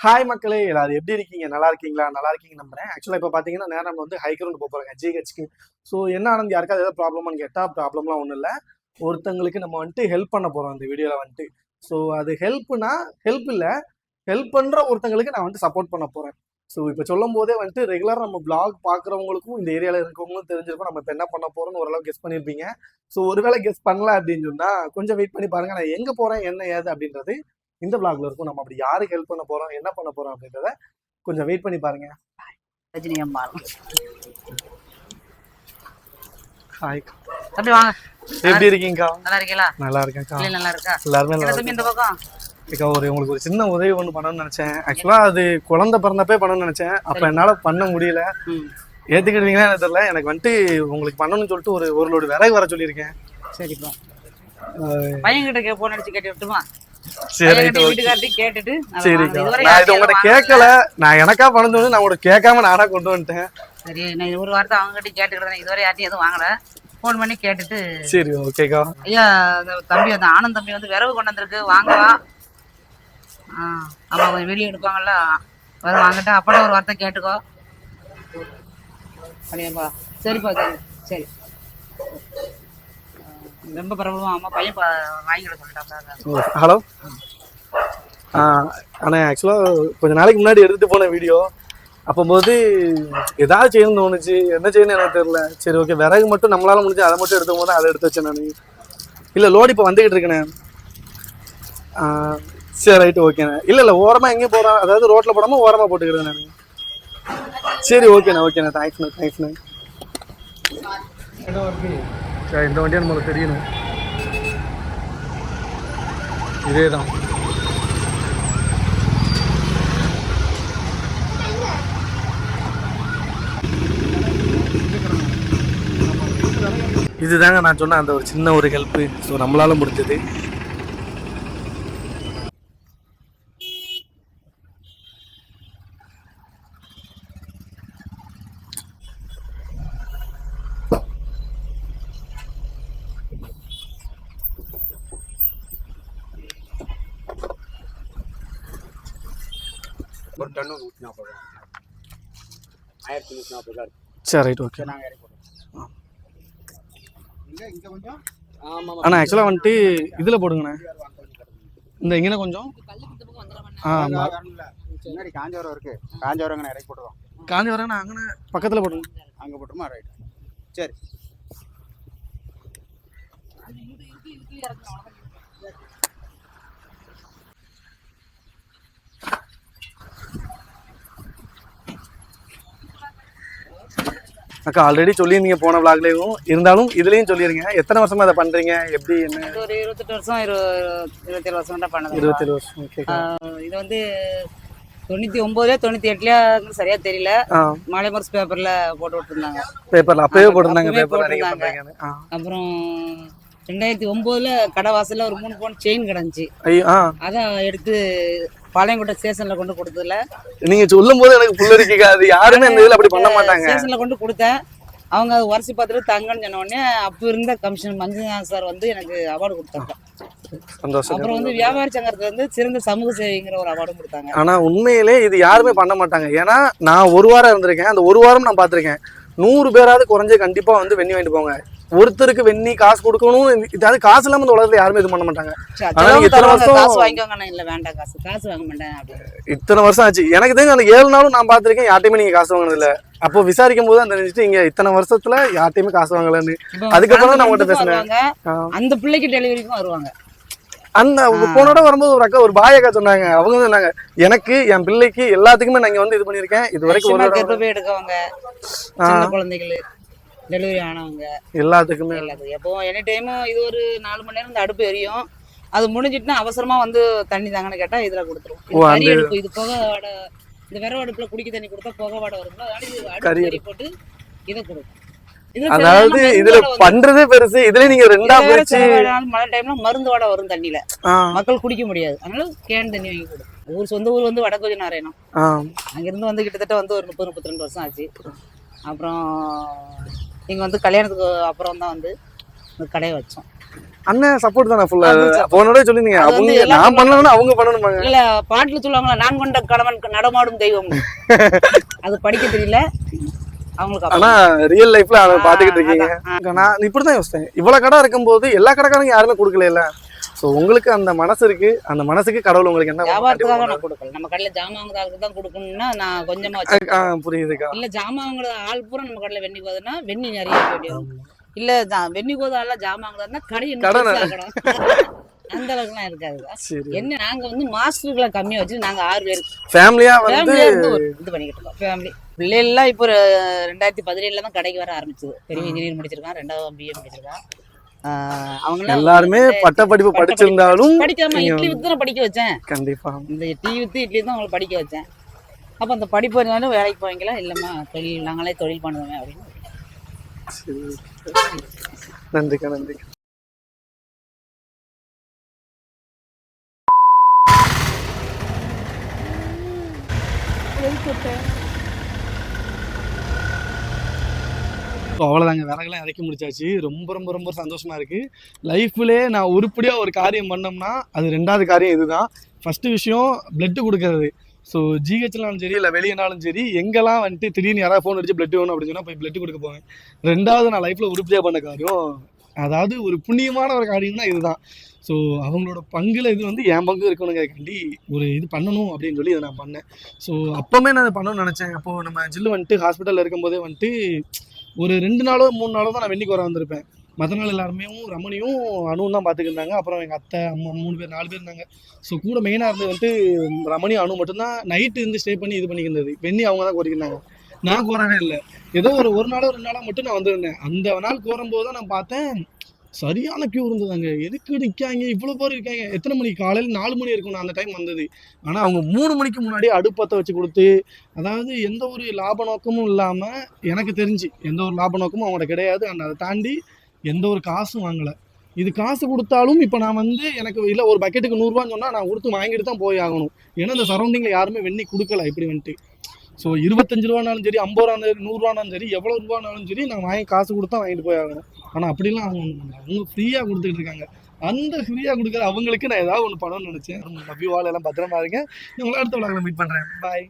Hi மக்களே எல்லாரும் எப்படி இருக்கீங்க? நல்லா இருக்கீங்களா? நல்லா இருக்கீங்க நம்புறேன். ஆக்சுவலாக இப்போ பார்த்தீங்கன்னா நேரம் வந்து ஹைக்ரவுண்ட் போக போகிறாங்க ஜிஹெச்க்கு ஸோ என்ன ஆனந்த் யாருக்காவது ஏதாவது ப்ராப்ளம்னு கேட்டால் ப்ராப்ளம்லாம் ஒன்றும் இல்லை. ஒருத்தங்களுக்கு நம்ம வந்துட்டு ஹெல்ப் பண்ண போகிறோம் அந்த வீடியோவில் வந்துட்டு. ஸோ அது ஹெல்ப்னா ஹெல்ப் இல்லை. ஹெல்ப் பண்ணுற ஒருத்தங்களுக்கு நான் வந்துட்டு சப்போர்ட் பண்ண போகிறேன் ஸோ இப்போ சொல்லும் போதே வந்துட்டு ரெகுலராக நம்ம பிளாக் பார்க்குறவங்களுக்கும் இந்த ஏரியாவில் இருக்கவங்களும் தெரிஞ்சிருக்கும். நம்ம இப்போ என்ன பண்ண போகிறோம்னு ஓரளவு கெஸ் பண்ணியிருப்பீங்க ஸோ ஒருவேளை கெஸ் பண்ணல அப்படின்னு சொன்னால் கொஞ்சம் வெயிட் பண்ணி பாருங்கள் நான் எங்கே போகிறேன் என்ன ஏது? அப்படின்றது இந்த பிளாக்ல இருக்கும். நம்ம அப்படி யாருக்கு ஹெல்ப் பண்ண போறோம் என்ன பண்ண போறோம் அப்படின்றத கொஞ்சம் வெயிட் பண்ணி பாருங்க. ரஜினி அம்மாள் ஹாய் தம்பி வாங்க. எப்படி இருக்கீங்கக்கா? நல்லா இருக்கீங்களா? நல்லா இருக்கேன்க்கா. பிள்ளை நல்லா இருக்கா? எல்லாருமே நல்லா தம்பி இந்த பக்கம்? இருக்கா? ஒரு உங்களுக்கு ஒரு சின்ன உதவி ஒன்று பண்ணணும்னு நினைச்சேன். ஆக்சுவலா அது குழந்தை பிறந்தப்பே பண்ணணும்னு நினைச்சேன். அப்ப என்னால பண்ண முடியல. ஏத்துக்கிட்டீங்களா எனக்கு தெரியல. எனக்கு வந்துட்டு உங்களுக்கு பண்ணணும்னு சொல்லிட்டு ஒரு ஒரு லோடு விறகு வர சொல்லியிருக்கேன். சரிப்பா. அஹ் பையன் கிட்ட கே போன் அடிச்சு கேட்டு விட்டுமா சரி கேட்டுட்டு சரிக்கா. நான் இது. கேட்கல. நான் எனக்கா வந்து நான் உங்கள்கிட்ட கேட்காம நானா கொண்டு வந்துட்டேன். சரி நான் ஒரு வாரத்தை அவங்க கிட்ட கேட்டுக்கிட்டேன் இதுவரை யார்ட்டையும் எதுவும் வாங்கல. ஃபோன் பண்ணி கேட்டுட்டு சரி ஓகேக்கா. ஐயா அந்த தம்பி வந்து ஆனந்த் தம்பி வந்து விரவு கொண்டு வந்திருக்கு. வாங்கவா ஆமா கொஞ்சம் வெளியே எடுப்பாங்கல்ல. வர வாங்கிட்டா ஒரு வார்த்தை கேட்டுக்கோ. அப்படியாப்பா சரிப்பா சரி சரி. ரொம்ப பிரபலமா அம்மா பையன் வாங்கிக்கிட சொல்லிட்டாப்பா ஹலோ? அண்ணா ஆக்சுவலாக கொஞ்ச நாளைக்கு முன்னாடி எடுத்துட்டு போன வீடியோ. அப்போது ஏதாவது செய்யணும்னு தோணுச்சு. என்ன செய்யணும்னு எனக்கு தெரியல. சரி ஓகே விறகு மட்டும் நம்மளால முடிஞ்சு அதை மட்டும் எடுத்து போது அதை எடுத்து வச்சேன் நான். இல்லை லோடு இப்போ வந்துக்கிட்டு இருக்கேண்ணே ஆ, சரி ரைட்டு ஓகேண்ணே இல்லை இல்லை ஓரமாக எங்கேயும் போகிறேன் அதாவது ரோட்டில் போடாமல் ஓரமாக போட்டுக்கிறேன் நான். சரி ஓகேண்ணே ஓகேண்ணே தேங்க்ஸ்ண்ணே தேங்க்ஸ்ண்ணே இந்த வண்டியாக நம்மளுக்கு தெரியணும். இதே தான் இதுதாங்க நான் சொன்ன அந்த ஒரு சின்ன ஒரு ஹெல்ப்பு ஸோ நம்மளால முடிஞ்சது. ஒரு டன்னு நூற்றி நாற்பது ரூபா ஆயிரத்தி நூற்றி நாற்பது ரூபா சரி ரைட் ஓகே நாங்கள் இறக்கி போடுறோம் இங்கே இங்கே கொஞ்சம் ஆமாம் அண்ணா ஆக்சுவலாக வந்துட்டு இதில் போடுங்கண்ணே இந்த இங்கே கொஞ்சம் ஆ ஆமா. வரணும்ல முன்னாடி காஞ்சவரம் இருக்கு காஞ்சவரங்க இறக்கி போட்டுருவோம் காஞ்சி வரேன் அங்கே பக்கத்தில் போடுங்க அங்கே போட்டுருமா ரைட் சரி அக்கா ஆல்ரெடி சொல்லியிருந்தீங்க போன விளாக்லேயும் இருந்தாலும் இதுலேயும் சொல்லிடுங்க எத்தனை வருஷமா அதை பண்ணுறீங்க எப்படி என்ன? ஒரு இருபத்தெட்டு வருஷம் இரு இருபத்தேழு வருஷம் தான் பண்ணது. இருபத்தேழு வருஷம். ஓகே இது வந்து தொண்ணூற்றி ஒம்போதுல தொண்ணூற்றி எட்டுலயா சரியா தெரியல. ஆ. மலைமர்ஸ் பேப்பர்ல போட்டு விட்டுருந்தாங்க. பேப்பரில் அப்பவே போட்டிருந்தாங்க ஆ. அப்புறம் ரெண்டாயிரத்தி ஒம்போதுல கடை வாசல்ல ஒரு மூணு பவுன் செயின் கிடந்துச்சு. அதான் எடுத்து பாளையங்கோட்டை ஸ்டேஷன்ல கொண்டு கொடுத்ததுல. நீங்க சொல்லும் போது எனக்கு புல்லரிக்கா அது யாருமே அந்த இதுல அப்படி பண்ண மாட்டாங்க. ஸ்டேஷன்ல கொண்டு கொடுத்தேன். அவங்க அது உரசி பார்த்துட்டு தங்கன்னு சொன்ன உடனே அப்போ இருந்த கமிஷன் மஞ்சுநாத் சார் வந்து எனக்கு அவார்டு கொடுத்தாங்க. அப்புறம் வந்து வியாபாரி சங்கத்துல இருந்து சிறந்த சமூக சேவைங்கிற ஒரு அவார்டும் கொடுத்தாங்க. ஆனா உண்மையிலே இது யாருமே பண்ண மாட்டாங்க. ஏன்னா நான் ஒரு வாரம் இருந்திருக்கேன். அந்த ஒரு வாரம் நான் பார்த்திருக்கேன். நூறு பேராவது குறைஞ்சு கண்டிப்பா வந்து வெண்ணி வாங்கிட்டு போங்க. ஒருத்தருக்கு வெண்ணி காசு கொடுக்கணும் இதாவது காசு இல்லாம இந்த உலகத்துல யாருமே இது பண்ண மாட்டாங்க. ஆனா இத்தனை வருஷம் காசு வாங்கிக்கோங்க இல்ல வேண்டாம் காசு காசு வாங்க மாட்டேன் இத்தனை வருஷம் ஆச்சு. எனக்கு தெரிஞ்சு அந்த ஏழு நாளும் நான் பார்த்திருக்கேன் யார்ட்டையுமே நீங்க காசு வாங்கினது இல்ல அப்போ விசாரிக்கும் போது அந்த நினைச்சிட்டு இங்க இத்தனை வருஷத்துல யார்ட்டையுமே காசு வாங்கலன்னு. அதுக்கப்புறம் தான் நான் வருவாங்க. ஆ. அந்த பிள்ளைக்கு டெலிவரிக்கும் வருவாங்க. அந்த போனோட வரும்போது ஒரு அக்கா ஒரு பாய் அக்கா சொன்னாங்க. அவங்க சொன்னாங்க எனக்கு என் பிள்ளைக்கு எல்லாத்துக்குமே நான் இங்க வந்து இது பண்ணியிருக்கேன். இது வரைக்கும் ஒரு எடுக்கவங்க குழந்தைகள். டெலிவரி ஆனவங்க. எல்லாத்துக்குமே. எல்லாத்துக்கும். எப்போ எனி டைமும் இது ஒரு நாலு மணி நேரம் இந்த அடுப்பு எரியும். அது முடிஞ்சிட்டுனா அவசரமா வந்து தண்ணி தாங்கன்னு கேட்டா இதுல கொடுத்துருவோம். இது புகை வாடை இந்த விறகு அடுப்புல குடிக்க தண்ணி கொடுத்தா புகை வாடை வரும்ல அதனால கறி போட்டு இதை கொடுக்கும் அதாவது இதுல வரும். பண்றதே பெருசு. இதுல நீங்க ரெண்டா நேரம் மழை டைம்ல மருந்து வாடை வரும் தண்ணியில. மக்கள் குடிக்க முடியாது. அதனால கேன் தண்ணி வாங்கி கொடுக்கும் ஊர் சொந்த ஊர் வந்து வடக்கோஜி நாராயணம் ஆ, அங்கிருந்து வந்து கிட்டத்தட்ட வந்து ஒரு முப்பது முப்பத்தி ரெண்டு வருஷம் ஆச்சு. அப்புறம் இங்கே வந்து கல்யாணத்துக்கு அப்புறம் தான் வந்து இந்த கடையை வச்சோம். அண்ணன் சப்போர்ட் தானே ஃபுல்லா. போனோட சொல்லிருந்தீங்க. அவங்க நான் பண்ணணும்னா அவங்க பண்ணணுமாங்க? இல்ல பாட்டுல சொல்லுவாங்களா நான் கொண்ட கணவன் நடமாடும் தெய்வம். அது படிக்க தெரியல. ஆனா ரியல் லைஃப்ல அதை பாத்துக்கிட்டு இருக்கீங்க. நான் இப்படிதான் யோசிச்சேன் இவ்வளவு கடை இருக்கும்போது எல்லா கடைக்காரங்க யாருமே கொடுக்கல சோ உங்களுக்கு அந்த மனசு இருக்கு. அந்த மனசுக்கு கடவுள் உங்களுக்கு என்ன வியாபாரத்துக்காக நான் கொடுக்கல. நம்ம கடையில ஜாமான் வாங்குறதுக்கு தான் கொடுக்கணும்னா நான் கொஞ்சமா ஆ, வச்சிருக்கேன் புரியுதுக்கா. இல்ல ஜாமான் வாங்குறது ஆள் பூரா நம்ம கடையில வெண்ணி கோதுனா வெண்ணி நிறைய வைக்க வேண்டியது இல்ல வெண்ணி கோது ஆள்லாம் ஜாமான் வாங்குறதுனா கடை கடை. அந்த அளவுக்குலாம் இருக்காது என்ன நாங்க வந்து மாஸ்டர்களை கம்மியா வச்சு நாங்க ஆறு பேர் ஃபேமிலியா வந்து இது பண்ணிக்கிட்டு இருக்கோம். ஃபேமிலி பிள்ளைகள்லாம் இப்போ ரெண்டாயிரத்தி பதினேழுல தான் கடைக்கு வர ஆரம்பிச்சது. பெரிய இன்ஜினியர் முடிச்சிருக்கான் ரெண்டாவது பிஏ முடிச்சிருக்கான். அவங்க எல்லாருமே பட்ட படிப்பு படிச்சிருந்தாலும் படிக்காம இட்லி வித்து தான் படிக்க வச்சேன்? கண்டிப்பா. இந்த டீ வித்து இட்லி தான் அவங்களை படிக்க வச்சேன். அப்போ அந்த படிப்பு இருந்தாலும் வேலைக்கு போவீங்களா? இல்லைம்மா தொழில் நாங்களே தொழில் பண்ணுவோமே அப்படின்னு. நன்றிக்கா நன்றிக்கா ஸோ அவ்வளோதாங்க விறகுலாம் இறக்கி முடிச்சாச்சு. ரொம்ப ரொம்ப ரொம்ப சந்தோஷமா இருக்கு. லைஃப்லே நான் உருப்படியா ஒரு காரியம் பண்ணோம்னா அது ரெண்டாவது காரியம் இதுதான். ஃபர்ஸ்ட் விஷயம் பிளட் கொடுக்கறது. ஸோ ஜிஹெச்னாலும் சரி இல்லை வெளியனாலும் சரி எங்கெல்லாம் வந்துட்டு திடீர்னு யாராவது ஃபோன் அடிச்சு பிளட் வேணும் அப்படின்னு சொன்னால் போய் பிளட் கொடுக்க போவேன். ரெண்டாவது நான் லைஃப்ல உருப்படியா பண்ண காரியம் அதாவது ஒரு புண்ணியமான ஒரு காரியம்னா இதுதான். ஸோ அவங்களோட பங்குல இது வந்து என் பங்கு இருக்கணுங்க. கண்டி ஒரு இது பண்ணணும் அப்படின்னு சொல்லி இதை நான் பண்ணேன். ஸோ அப்போவுமே நான் அதை பண்ணணும்னு நினச்சேன். அப்போ நம்ம ஜில்லு வந்துட்டு ஹாஸ்பிட்டலில் இருக்கும்போதே வந்துட்டு ஒரு ரெண்டு நாளோ மூணு நாளோ தான் நான் வெண்ணிக்கு வர வந்திருப்பேன். மற்ற நாள் எல்லாருமே ரமணியும் அணுவும் தான் பார்த்துக்கிருந்தாங்க அப்புறம் எங்கள் அத்தை அம்மா மூணு பேர் நாலு பேர் இருந்தாங்க. ஸோ கூட மெயினாக இருந்தது வந்துட்டு ரமணி அணு மட்டும்தான் நைட்டு இருந்து ஸ்டே பண்ணி இது பண்ணிக்கிருந்தது வெண்ணி அவங்க தான் கோரிக்கிருந்தாங்க நான் கோரவே இல்லை. ஏதோ ஒரு ஒரு நாளோ ரெண்டு நாளோ மட்டும் நான் வந்திருந்தேன். அந்த நாள் கோரும்போது தான் நான் பார்த்தேன் சரியான கியூ இருந்ததாங்க. எதுக்கு நிற்காங்க இவ்வளோ பேர் இருக்காங்க. எத்தனை மணிக்கு காலையில் நாலு மணி இருக்கும் நான் அந்த டைம் வந்தது. ஆனால் அவங்க மூணு மணிக்கு முன்னாடி அடுப்பத்தை வச்சு கொடுத்து அதாவது எந்த ஒரு லாப நோக்கமும் இல்லாமல் எனக்கு தெரிஞ்சு எந்த ஒரு லாப நோக்கமும் அவங்களோட கிடையாது. அண்ட் அதை தாண்டி எந்த ஒரு காசும் வாங்கலை. இது காசு கொடுத்தாலும் இப்போ நான் வந்து எனக்கு இல்லை ஒரு பக்கெட்டுக்கு நூறுரூவான்னு சொன்னால் நான் கொடுத்து வாங்கிட்டு தான் போய் ஆகணும். ஏன்னா இந்த சரௌண்டிங்கில் யாருமே வெண்ணி கொடுக்கல இப்படி வந்துட்டு. ஸோ இருபத்தஞ்சு ரூபானாலும் சரி ஐம்பது ரூபா நூறுரூவானாலும் சரி எவ்வளோ ரூபானாலும் சரி நான் வாங்கி காசு கொடுத்தா வாங்கிட்டு போய் ஆகணும். ஆனால் அப்படிலாம் அவங்க பண்ணல. அவங்க ஃப்ரீயாக கொடுத்துட்டு இருக்காங்க. அந்த ஃப்ரீயாக கொடுக்குற அவங்களுக்கு நான் ஏதாவது ஒன்று பண்ணணும்னு நினச்சேன். லவ் யூ எல்லாம் பத்திரமா இருங்க. உங்களை அடுத்த விழாவில் மீட் பண்ணுறேன் பாய்